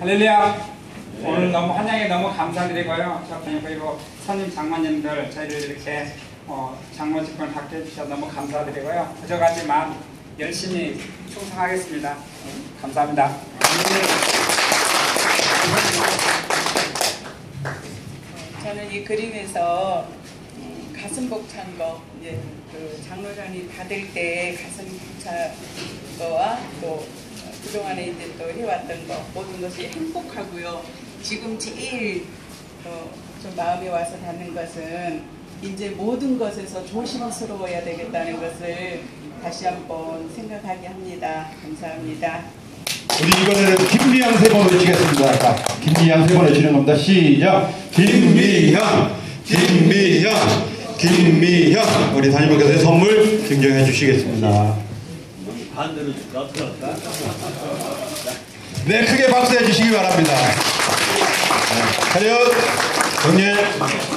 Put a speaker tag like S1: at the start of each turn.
S1: 할렐루야 오늘 너무 환영에 너무 감사드리고요. 그리고 선임 장모님들 저희를 이렇게 어, 장모집권 갖게 해주셔서 너무 감사드리고요. 부족하지만 열심히 충성하겠습니다. 감사합니다.
S2: 저는 이 그림에서 음, 가슴 벅찬 거, 이제 그 장로장이 받을 때 가슴 벅찬 거와 또 어, 그동안에 이제 또 해왔던 거 모든 것이 행복하고요. 지금 제일 어, 좀 마음에 와서 닿는 것은 이제 모든 것에서 조심스러워야 되겠다는 것을 다시 한번 생각하게 합니다. 감사합니다.
S3: 우리 이번에는 김미양 세번 외치겠습니다. 자, 김미양 세번 외치는 겁니다. 시작.
S4: 김미형, 김미형, 김미형 우리 담임교사의 선물 증정해 주시겠습니다.
S5: 반대로 할까?
S3: 네, 크게 박수해 주시기 바랍니다. 네, 차렷, 정렬.